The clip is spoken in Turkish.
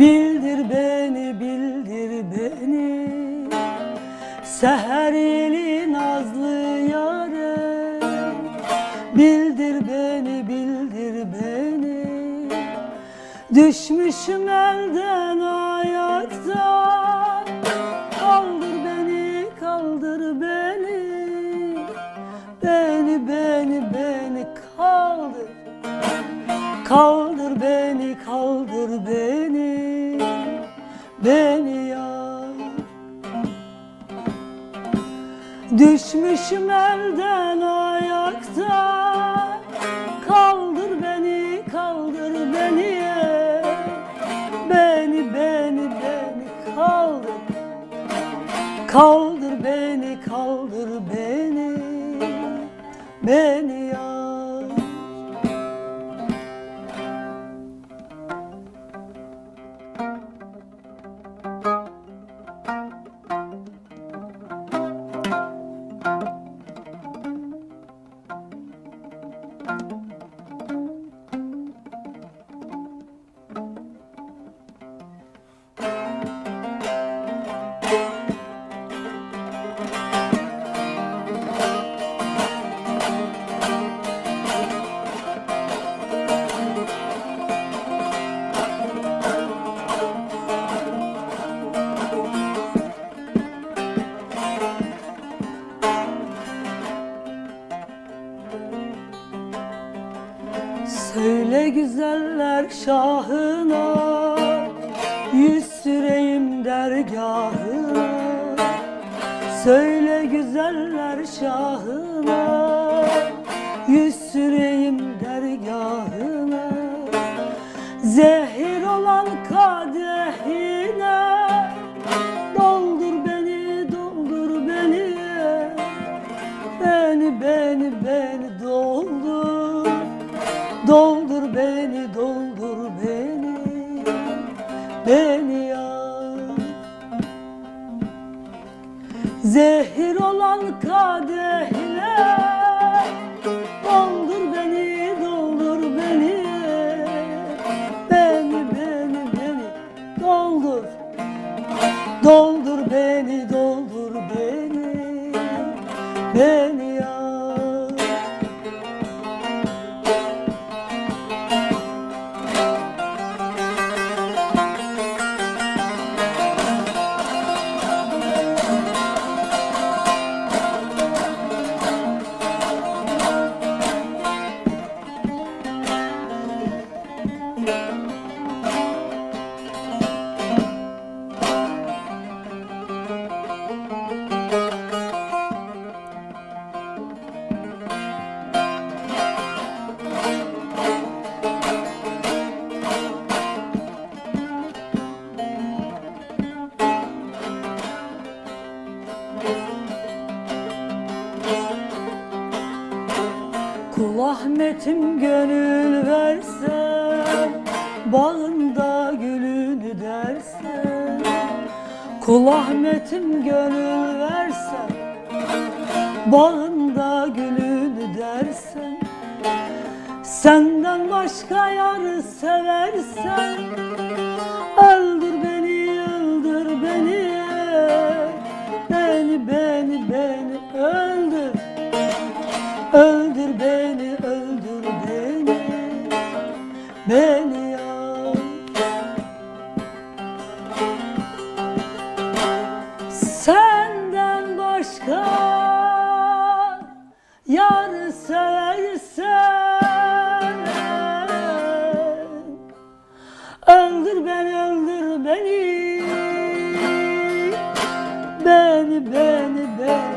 Bildir beni, bildir beni. Seher yeli nazlı yâre Bildir Düşmüşüm elden ayakta Kaldır beni, kaldır beni. Beni, beni, beni kaldır. Kaldır beni, kaldır beni. Beni yar. Düşmüşüm elden Kaldır beni, kaldır beni. Beni güzeller şahına Yüz süreyim dergahına. Söyle güzeller şahına Yüz süreyim dergahına. Zehir olan kadehine Doldur beni, doldur beni. Beni, beni, beni doldur. Doldur Zehir olan kadehle Doldur beni, doldur beni. Beni, beni, beni doldur. Doldur beni, doldur beni. Beni Kul Ahmet'im gönül versen Bağında gülünü dersen Kul Ahmet'im gönül versen Bağında gülünü dersen Senden başka yarı seversen Senden başka yar seversen Öldür beni, öldür beni. Beni, beni, beni.